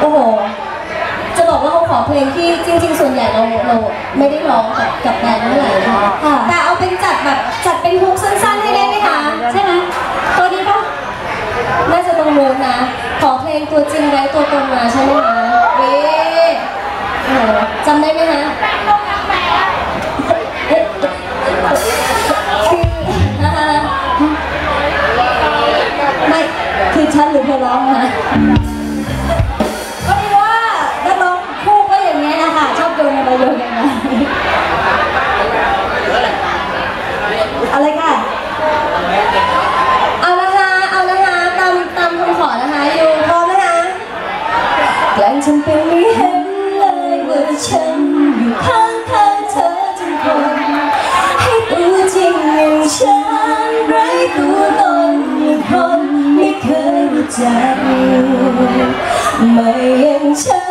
โอ้โห จะบอกว่าเขาขอเพลงที่จริง ๆ ส่วนใหญ่เราเราไม่ได้ร้องกับกับแบนด์เมื่อไหร่นะคะค่ะแต่เอาเป็นจัดแบบจัดเป็นฮุกสั้นๆให้ได้ไหมคะ ใช่ไหมตัวนี้ปะน่าจะตรงนู้นนะ ขอเพลงตัวจริงไร้ตัวตนมาใช่ไหมคะเว้โอ้โหจำได้ไหมคะ ฉันหรือเธอร้องนะก็ดีว่านักร้องคู่ก็อย่างเงี้ยนะคะชอบโยนกันไปโยนกันมาอะไรค่ะ เอานะคะเอานะคะตามตามคำขอนะคะอยู่พร้อมนะคะแกล้งทำเป็นไม่เห็นเลยว่าฉันอยู่ข้างข้างๆเธอทุกคนให้ตัวจริงอย่างฉันไร้ตัวตนอย่างคน ไม่เคยรู้จักไม่อย่างฉั